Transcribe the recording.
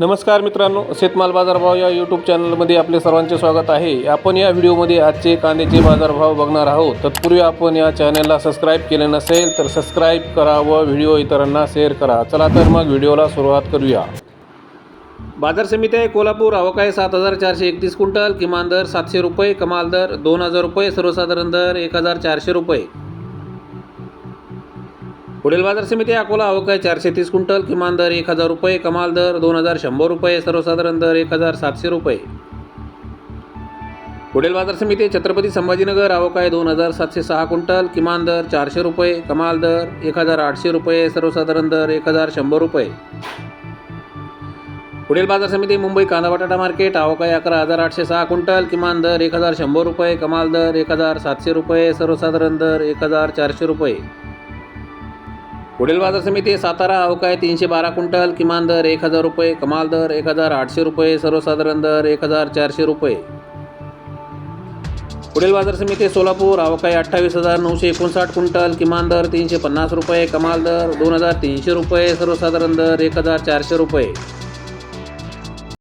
नमस्कार मित्रांनो शेतमाल बाजारभाव या यूट्यूब चॅनलमध्ये आपले सर्वांचे स्वागत आहे. आपण या व्हिडिओमध्ये आजचे कांद्याचे बाजारभाव बघणार आहोत. तत्पूर्वी आपण या चॅनलला सबस्क्राईब केले नसेल तर सबस्क्राईब करा व व्हिडिओ इतरांना शेअर करा. चला तर मग व्हिडिओला सुरुवात करूया. बाजार समिती आहे कोल्हापूर. अवकाय सात हजार चारशे एकतीस क्विंटल. किमान दर सातशे रुपये. कमाल दर दोन हजार रुपये. सर्वसाधारण दर एक हजार चारशे रुपये. पुढील बाजार समिती अकोला अवकाय चारशे तीस क्विंटल किमान दर एक हजार रुपये कमाल दर दोन हजार शंभर रुपये सर्वसाधारण दर एक हजार सातशे रुपये. पुढील बाजार समिती छत्रपती संभाजीनगर अवकाय दोन हजार सातशे सहा क्विंटल किमान दर चारशे रुपये कमाल दर एक हजार आठशे रुपये सर्वसाधारण दर एक हजार शंभर रुपये. पुढील बाजार समिती मुंबई कांदा बटाटा मार्केट अवकाय अकरा हजार आठशे सहा क्विंटल किमान दर एक हजार शंभर रुपये कमाल दर एक हजार सातशे रुपये सर्वसाधारण दर एक हजार चारशे रुपये. पुढील बाजार समिती सातारा अवकाय तीनशे बारा क्विंटल किमान दर एक हजार रुपये कमाल दर एक हजार आठशे रुपये सर्वसाधारण दर एक हजार चारशे रुपये. पुढील बाजार समिती सोलापूर अवकाळी अठ्ठावीस हजार नऊशे एकोणसाठ क्विंटल किमान दर तीनशे पन्नास रुपये कमाल दर दोन हजार तीनशे रुपये सर्वसाधारण दर एक हजार चारशे रुपये.